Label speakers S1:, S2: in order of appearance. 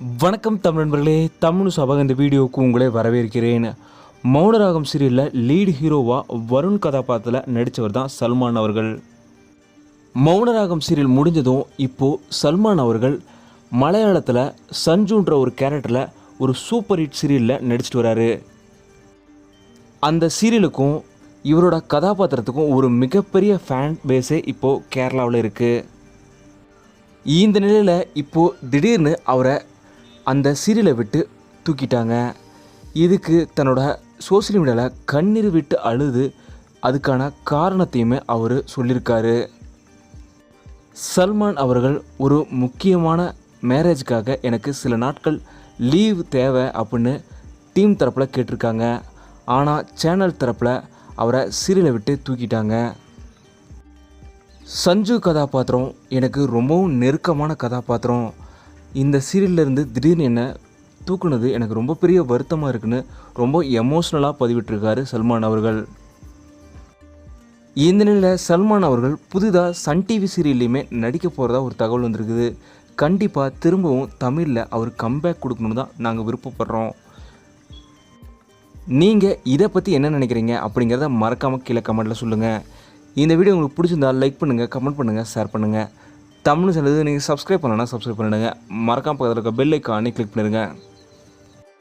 S1: வணக்கம் தமிழ் நண்பர்களே தமிழ் சபாக இந்த வீடியோவுக்கு உங்களை வரவேற்கிறேன். மௌனராகம் சீரியலில் லீட் ஹீரோவாக வருண் கதாபாத்திரத்தில் நடித்தவர் தான் சல்மான் அவர்கள். மௌனராகம் சீரியல் முடிஞ்சதும் இப்போது சல்மான் அவர்கள் மலையாளத்தில் சஞ்சுன்ற ஒரு கேரக்டரில் ஒரு சூப்பர் ஹிட் சீரியலில் நடிச்சிட்டு வராரு. அந்த சீரியலுக்கும் இவரோட கதாபாத்திரத்துக்கும் ஒரு மிகப்பெரிய ஃபேன் பேஸே இப்போது கேரளாவில் இருக்குது இந்த நிலையில் இப்போது திடீர்னு அவரை அந்த சீரியலை விட்டு தூக்கிட்டாங்க. இதுக்கு தன்னோட சோஷியல் மீடியாவில் கண்ணீர் விட்டு அழுது அதுக்கான காரணத்தையுமே அவர் சொல்லியிருக்காரு. சல்மான் அவர்கள் ஒரு முக்கியமான மேரேஜ்க்காக எனக்கு சில நாட்கள் லீவ் தேவை அப்படின்னு டீம் தரப்பில் கேட்டிருக்காங்க. ஆனால் சேனல் தரப்பில் அவரை சீரியலை விட்டு தூக்கிட்டாங்க. சஞ்சு கதாபாத்திரம் எனக்கு ரொம்பவும் நெருக்கமான கதாபாத்திரம். இந்த சீரியல்லேருந்து திடீர்னு என்ன தூக்குனது எனக்கு ரொம்ப பெரிய வருத்தமாக இருக்குன்னு ரொம்ப எமோஷ்னலாக பதிவிட்டிருக்காரு சல்மான் அவர்கள். இந்த நிலையில் சல்மான் அவர்கள் புதிதாக சன் டிவி சீரியல்லையுமே நடிக்க போகிறதா ஒரு தகவல் வந்திருக்குது. கண்டிப்பாக திரும்பவும் தமிழில் அவர் கம்பேக் கொடுக்கணும்னு தான் நாங்கள் விருப்பப்படுறோம். நீங்கள் இதை பற்றி என்ன நினைக்கிறீங்க அப்படிங்கிறத மறக்காமல் கீழே கமெண்ட்டில் சொல்லுங்கள் இந்த வீடியோ உங்களுக்கு பிடிச்சிருந்தா லைக் பண்ணுங்கள் கமெண்ட் பண்ணுங்கள் ஷேர் பண்ணுங்கள் தமிழ் சேனல் நீங்கள் சப்ஸ்கிரைப் பண்ணலன்னா சப்ஸ்கிரைப் பண்ணிவிடுங்க மறக்காம பக்கத்தில் இருக்க பெல் ஐக்கானே கிளிக் பண்ணிடுங்க.